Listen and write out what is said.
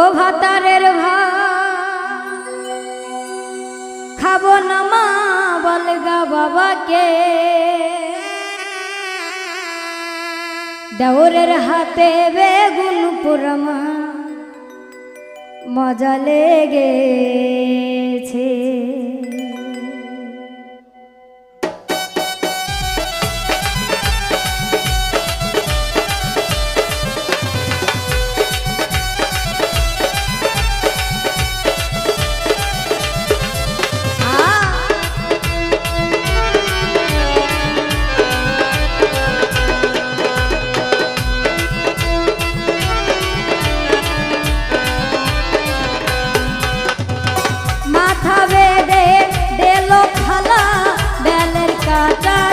ও ভাতারের ভা খাব না মা বলগা বাবাকে। দেওরের হাতে বেগুন পুরমা মজা লেগেছে down.